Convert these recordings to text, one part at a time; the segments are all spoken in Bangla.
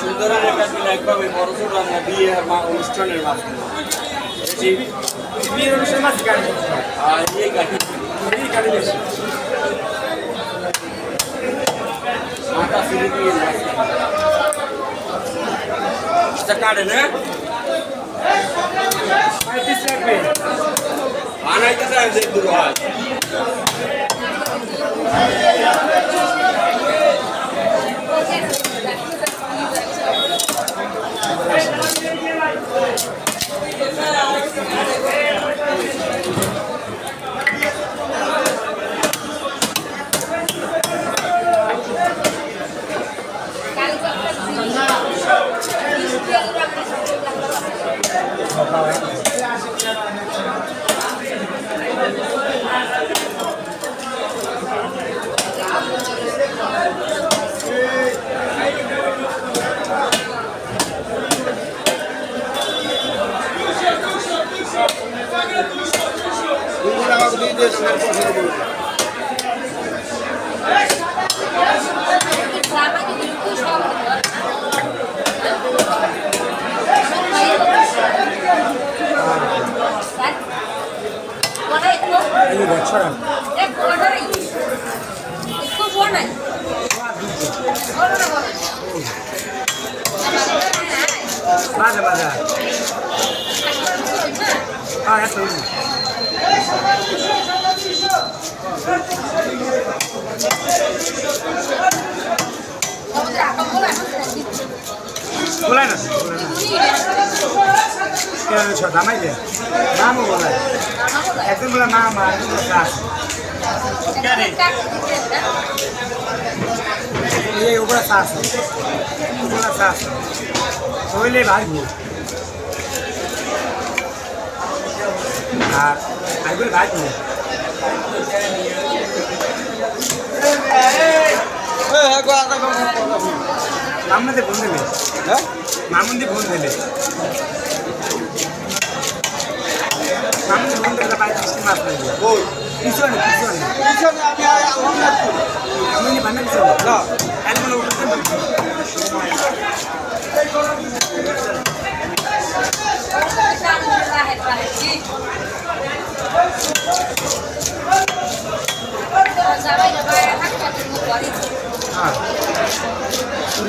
সুন্দরের একটা দিন একভাবে বড় ছোট আমরা বিয়ে অনুষ্ঠানের জি বিয়ের অনুষ্ঠান মাছ গাড়ি আর এই গাড়ি এই গাড়ি বেশি। আচ্ছা কাটে না পঁয়ত্রিশ লাগবে আনাইতে চাই যে দূর হয় মাঝে মাঝে হ্যাঁ এত বলাই না দামাই দে নামও বলাই। একজন বলে নাম আর এই উপরে চাষ উপরে চাষ হইলে ভাজবো আর আইগুলো ভাজবো মামুনদি ফোন দিলে? মামুনদি ফোন দিলে। মামুনদি ফোন দিলে পাই বৃষ্টি মাছ লাগবে পিছনে পিছনে। মামুনদি বান্ধা পিছনে এলমন উঠতে হ্যাঁ কুড়ি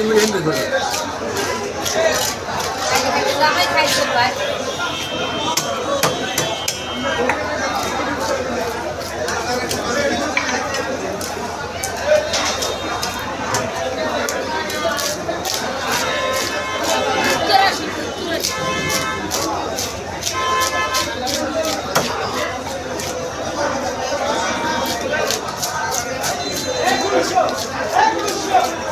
মিনিট É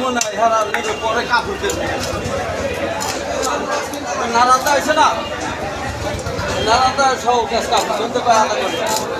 মনে হয় হারা লেগে পরে কাপড় দেবে নারান্দা হয়েছে না? নারাতা সহ গ্যাস কাপড় শুনতে পায় আলাদা করে।